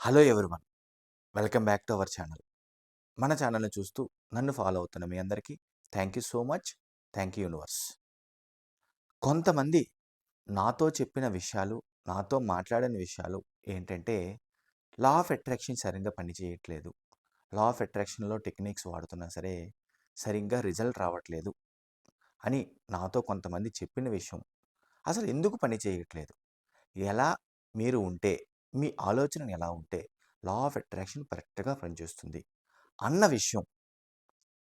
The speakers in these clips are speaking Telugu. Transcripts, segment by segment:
Hello everyone. Welcome back to our channel. మన ఛానల్ని చూస్తూ నన్ను ఫాలో అవుతున్న మీ అందరికీ thank you so much. Thank you universe. కొంతమంది నాతో చెప్పిన విషయాలు నాతో మాట్లాడిన విషయాలు ఏంటంటే లా ఆఫ్ అట్రాక్షన్ సరిగ్గా పనిచేయట్లేదు. లా ఆఫ్ అట్రాక్షన్లో టెక్నిక్స్ వాడుతున్నా సరే సరిగ్గా రిజల్ట్ రావట్లేదు అని నాతో కొంతమంది చెప్పిన విషయం. అసలు ఎందుకు పని చేయట్లేదు ఎలా మీరు ఉంటే మీ ఆలోచన ఎలా ఉంటే లా ఆఫ్ అట్రాక్షన్ కరెక్ట్గా పనిచేస్తుంది. అన్న విషయం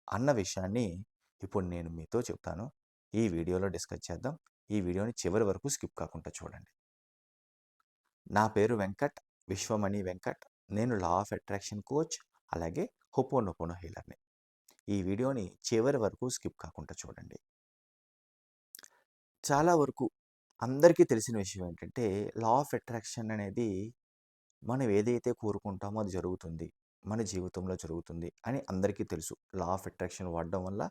అన్న విషయాన్ని ఇప్పుడు నేను మీతో చెప్తాను. ఈ వీడియోలో డిస్కస్ చేద్దాం. ఈ వీడియోని చివరి వరకు స్కిప్ కాకుండా చూడండి. నా పేరు వెంకట్ విశ్వమణి వెంకట్. నేను లా ఆఫ్ అట్రాక్షన్ కోచ్ అలాగే హొపోనొపోనో హీలర్ని. ఈ వీడియోని చివరి వరకు స్కిప్ కాకుండా చూడండి. చాలా వరకు అందరికీ తెలిసిన విషయం ఏంటంటే లా ఆఫ్ అట్రాక్షన్ అనేది మనం ఏదైతే కోరుకుంటామో అది జరుగుతుంది. మన జీవితంలో జరుగుతుంది అని అందరికీ తెలుసు. లా ఆఫ్ అట్రాక్షన్ వాడడం వల్ల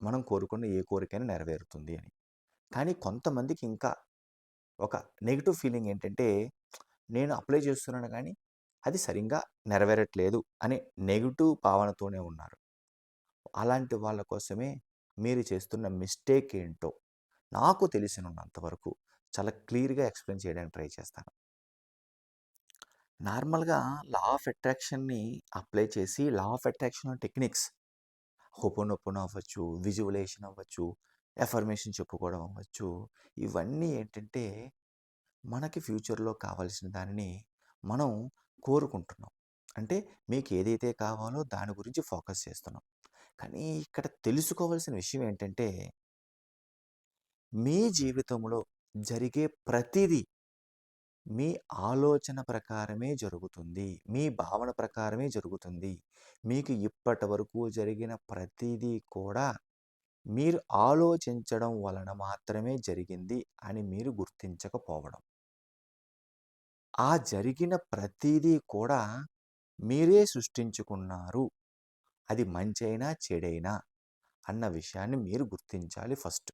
మనం కోరుకున్న ఏ కోరికైనా నెరవేరుతుంది అని. కానీ కొంతమందికి ఇంకా ఒక నెగిటివ్ ఫీలింగ్ ఏంటంటే నేను అప్లై చేస్తున్నాను కానీ అది సరిగ్గా నెరవేరట్లేదు అనే నెగిటివ్ భావనతోనే ఉన్నారు. అలాంటి వాళ్ళ కోసమే మీరు చేస్తున్న మిస్టేక్ ఏంటో నాకు తెలిసినంతవరకు చాలా క్లియర్గా ఎక్స్ప్లెయిన్ చేయడానికి ట్రై చేస్తాను. నార్మల్గా లా ఆఫ్ అట్రాక్షన్ని అప్లై చేసి law of attraction techniques ho'oponopono అవ్వచ్చు విజువలేషన్ అవ్వచ్చు ఎఫర్మేషన్ చెప్పుకోవడం అవ్వచ్చు ఇవన్నీ ఏంటంటే మనకి ఫ్యూచర్లో కావాల్సిన దానిని మనం కోరుకుంటున్నాం. అంటే మీకు ఏదైతే కావాలో దాని గురించి ఫోకస్ చేస్తున్నాం. కానీ ఇక్కడ తెలుసుకోవాల్సిన విషయం ఏంటంటే మీ జీవితంలో జరిగే ప్రతిదీ మీ ఆలోచన ప్రకారమే జరుగుతుంది. మీ భావన ప్రకారమే జరుగుతుంది. మీకు ఇప్పటి వరకు జరిగిన ప్రతిదీ కూడా మీరు ఆలోచించడం వలన మాత్రమే జరిగింది అని మీరు గుర్తించకపోవడం. ఆ జరిగిన ప్రతిదీ కూడా మీరే సృష్టించుకున్నారు. అది మంచైనా చెడైనా అన్న విషయాన్ని మీరు గుర్తించాలి ఫస్ట్.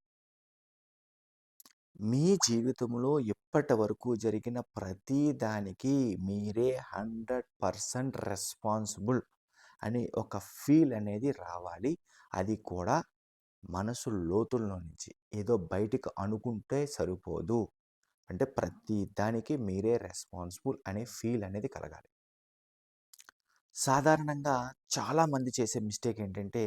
మీ జీవితంలో ఇప్పటి వరకు జరిగిన ప్రతి దానికి మీరే హండ్రెడ్ పర్సెంట్ రెస్పాన్సిబుల్ అని ఒక ఫీల్ అనేది రావాలి. అది కూడా మనసు లోతుల్లో నుంచి. ఏదో బయటికి అనుకుంటే సరిపోదు. అంటే ప్రతి దానికి మీరే రెస్పాన్సిబుల్ అనే ఫీల్ అనేది కలగాలి. సాధారణంగా చాలామంది చేసే మిస్టేక్ ఏంటంటే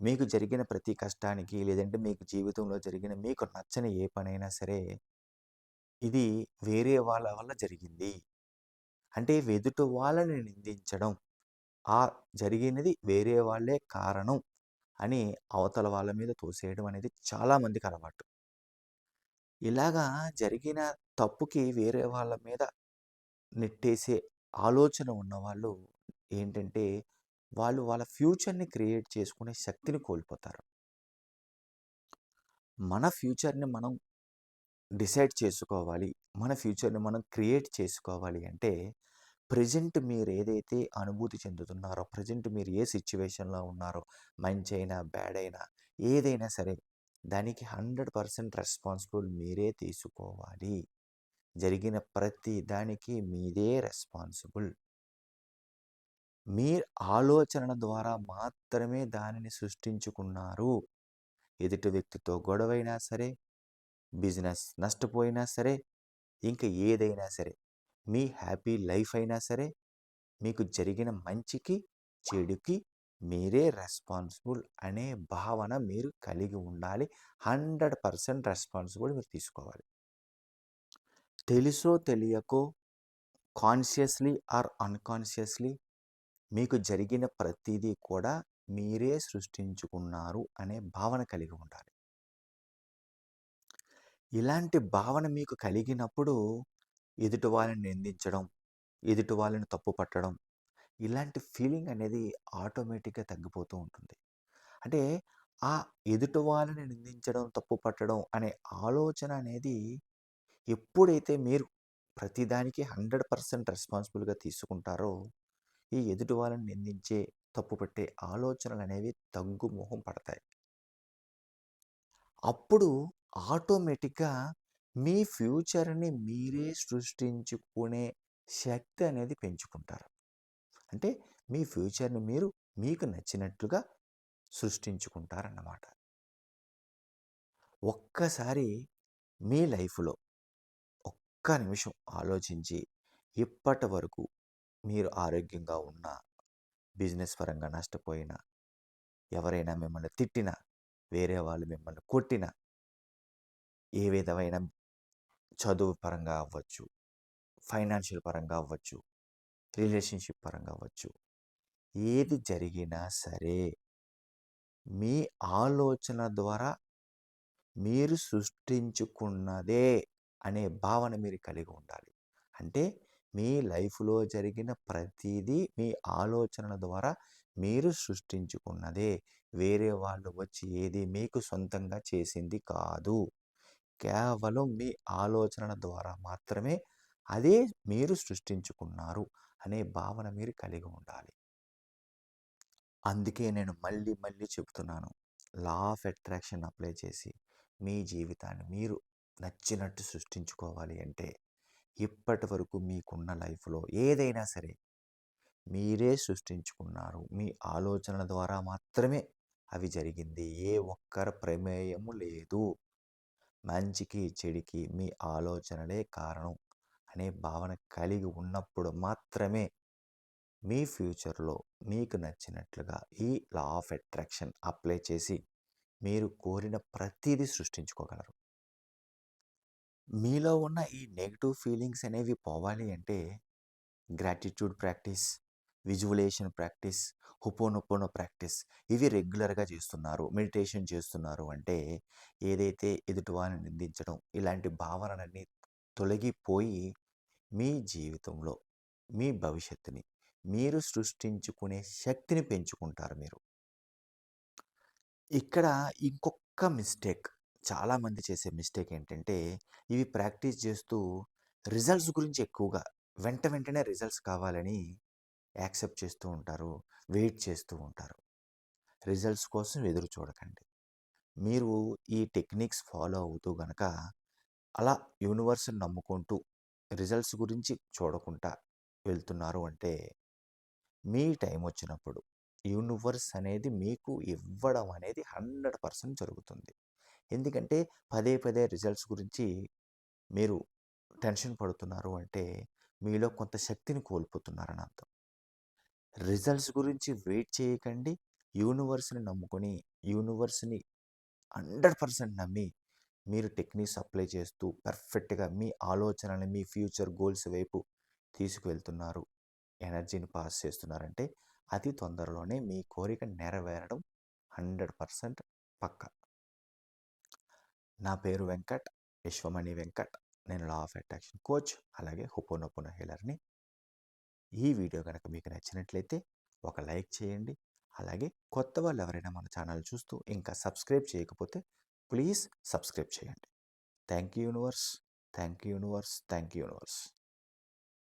మీకు జరిగిన ప్రతి కష్టానికి లేదంటే మీకు జీవితంలో జరిగిన మీకు నచ్చని ఏ పనైనా సరే ఇది వేరే వాళ్ళ వల్ల జరిగింది. అంటే ఎదుటి వాళ్ళని నిందించడం. ఆ జరిగినది వేరే వాళ్ళే కారణం అని అవతల వాళ్ళ మీద తోసేయడం అనేది చాలామందికి అలవాటు. ఇలాగా జరిగిన తప్పుకి వేరే వాళ్ళ మీద నెట్టేసే ఆలోచన ఉన్నవాళ్ళు ఏంటంటే వాళ్ళు వాళ్ళ ఫ్యూచర్ని క్రియేట్ చేసుకునే శక్తిని కోల్పోతారు. మన ఫ్యూచర్ని మనం డిసైడ్ చేసుకోవాలి. మన ఫ్యూచర్ని మనం క్రియేట్ చేసుకోవాలి అంటే ప్రజెంట్ మీరు ఏదైతే అనుభూతి చెందుతున్నారో ప్రజెంట్ మీరు ఏ సిచ్యువేషన్లో ఉన్నారో మంచి అయినా బ్యాడ్ అయినా ఏదైనా సరే దానికి హండ్రెడ్ పర్సెంట్ రెస్పాన్సిబుల్ మీరే తీసుకోవాలి. జరిగిన ప్రతి దానికి మీదే రెస్పాన్సిబుల్. మీ ఆలోచన ద్వారా మాత్రమే దానిని సృష్టించుకున్నారు. ఎదుటి వ్యక్తితో గొడవైనా సరే బిజినెస్ నష్టపోయినా సరే ఇంకా ఏదైనా సరే మీ హ్యాపీ లైఫ్ అయినా సరే మీకు జరిగిన మంచికి చెడుకి మీరే రెస్పాన్సిబుల్ అనే భావన మీరు కలిగి ఉండాలి. హండ్రెడ్ పర్సెంట్ రెస్పాన్సిబుల్ మీరు తీసుకోవాలి. తెలుసో తెలియకో కాన్షియస్లీ ఆర్ అన్కాన్షియస్లీ మీకు జరిగిన ప్రతిదీ కూడా మీరే సృష్టించుకున్నారు అనే భావన కలిగి ఉండాలి. ఇలాంటి భావన మీకు కలిగినప్పుడు ఎదుటి వాళ్ళని నిందించడం ఎదుటి వాళ్ళని తప్పు పట్టడం ఇలాంటి ఫీలింగ్ అనేది ఆటోమేటిక్గా తగ్గిపోతూ ఉంటుంది. అంటే ఆ ఎదుటి వాళ్ళని నిందించడం తప్పు పట్టడం అనే ఆలోచన అనేది ఎప్పుడైతే మీరు ప్రతిదానికి హండ్రెడ్ పర్సెంట్ రెస్పాన్సిబుల్గా తీసుకుంటారో ఈ ఎదుటి వాళ్ళని నిందించే తప్పు పెట్టే ఆలోచనలు అనేవి తగ్గుముఖం పడతాయి. అప్పుడు ఆటోమేటిక్గా మీ ఫ్యూచర్ని మీరే సృష్టించుకునే శక్తి అనేది పెంచుకుంటారు. అంటే మీ ఫ్యూచర్ని మీరు మీకు నచ్చినట్లుగా సృష్టించుకుంటారన్నమాట. ఒక్కసారి మీ లైఫ్లో ఒక్క నిమిషం ఆలోచించి ఇప్పటి వరకు మీరు ఆరోగ్యంగా ఉన్న బిజినెస్ పరంగా నష్టపోయినా ఎవరైనా మిమ్మల్ని తిట్టినా వేరే వాళ్ళు మిమ్మల్ని కొట్టినా ఏ విధమైన చదువు పరంగా అవ్వచ్చు ఫైనాన్షియల్ పరంగా అవ్వచ్చు రిలేషన్షిప్ పరంగా అవ్వచ్చు ఏది జరిగినా సరే మీ ఆలోచన ద్వారా మీరు సృష్టించుకున్నదే అనే భావన మీరు కలిగి ఉండాలి. అంటే మీ లైఫ్లో జరిగిన ప్రతిదీ మీ ఆలోచనల ద్వారా మీరు సృష్టించుకున్నదే. వేరే వాళ్ళు వచ్చి ఏది మీకు సొంతంగా చేసింది కాదు. కేవలం మీ ఆలోచనల ద్వారా మాత్రమే అదే మీరు సృష్టించుకున్నారు అనే భావన మీరు కలిగి ఉండాలి. అందుకే నేను మళ్ళీ మళ్ళీ చెప్తున్నాను లా ఆఫ్ అట్రాక్షన్ అప్లై చేసి మీ జీవితాన్ని మీరు నచ్చినట్టు సృష్టించుకోవాలి అంటే ఇప్పటి వరకు మీకున్న లైఫ్లో ఏదైనా సరే మీరే సృష్టించుకున్నారు. మీ ఆలోచనల ద్వారా మాత్రమే అవి జరిగింది. ఏ ఒక్కరి ప్రమేయము లేదు. మంచికి చెడికి మీ ఆలోచనలే కారణం అనే భావన కలిగి ఉన్నప్పుడు మాత్రమే మీ ఫ్యూచర్లో మీకు నచ్చినట్లుగా ఈ లా ఆఫ్ అట్రాక్షన్ అప్లై చేసి మీరు కోరిన ప్రతిదీ సృష్టించుకోగలరు. మీలో ఉన్న ఈ నెగిటివ్ ఫీలింగ్స్ అనేవి పోవాలి అంటే gratitude practice visualization practice ho'oponopono practice ఇవి రెగ్యులర్గా చేస్తున్నారు. మెడిటేషన్ చేస్తున్నారు అంటే ఏదైతే ఎదుటివారిని నిందించడం ఇలాంటి భావనలన్నీ తొలగిపోయి మీ జీవితంలో మీ భవిష్యత్తుని మీరు సృష్టించుకునే శక్తిని పెంచుకుంటారు మీరు. ఇక్కడ ఇంకొక మిస్టేక్ చాలామంది చేసే మిస్టేక్ ఏంటంటే ఇవి ప్రాక్టీస్ చేస్తూ రిజల్ట్స్ గురించి ఎక్కువగా వెంట వెంటనే రిజల్ట్స్ కావాలని యాక్సెప్ట్ చేస్తూ ఉంటారు వెయిట్ చేస్తూ ఉంటారు. రిజల్ట్స్ కోసం ఎదురు చూడకండి. మీరు ఈ టెక్నిక్స్ ఫాలో అవుతూ గనక అలా యూనివర్స్ని నమ్ముకుంటూ రిజల్ట్స్ గురించి చూడకుండా వెళ్తున్నారు అంటే మీ టైం వచ్చినప్పుడు యూనివర్స్ అనేది మీకు ఇవ్వడం అనేది హండ్రెడ్ పర్సెంట్ జరుగుతుంది. ఎందుకంటే పదే పదే రిజల్ట్స్ గురించి మీరు టెన్షన్ పడుతున్నారు అంటే మీలో కొంత శక్తిని కోల్పోతున్నారని అర్థం. రిజల్ట్స్ గురించి వెయిట్ చేయకండి. యూనివర్స్ని నమ్ముకొని యూనివర్స్ని హండ్రెడ్ పర్సెంట్ నమ్మి మీరు టెక్నిక్స్ అప్లై చేస్తూ పర్ఫెక్ట్గా మీ ఆలోచనని మీ ఫ్యూచర్ గోల్స్ వైపు తీసుకువెళ్తున్నారు. ఎనర్జీని పాస్ చేస్తున్నారంటే అతి తొందరలోనే మీ కోరిక నెరవేరడం హండ్రెడ్ పర్సెంట్ పక్క. నా పేరు వెంకట్ విశ్వమణి వెంకట్ నేను లా ఆఫ్ అట్రాక్షన్ కోచ్ అలాగే హుపోనొపున హీలర్ని. ఈ వీడియో కనుక మీకు నచ్చినట్లయితే ఒక లైక్ చేయండి అలాగే కొత్త వాళ్ళు ఎవరైనా మన ఛానల్ చూస్తూ ఇంకా సబ్స్క్రైబ్ చేయకపోతే ప్లీజ్ సబ్స్క్రైబ్ చేయండి. Thank you universe thank you universe thank you universe.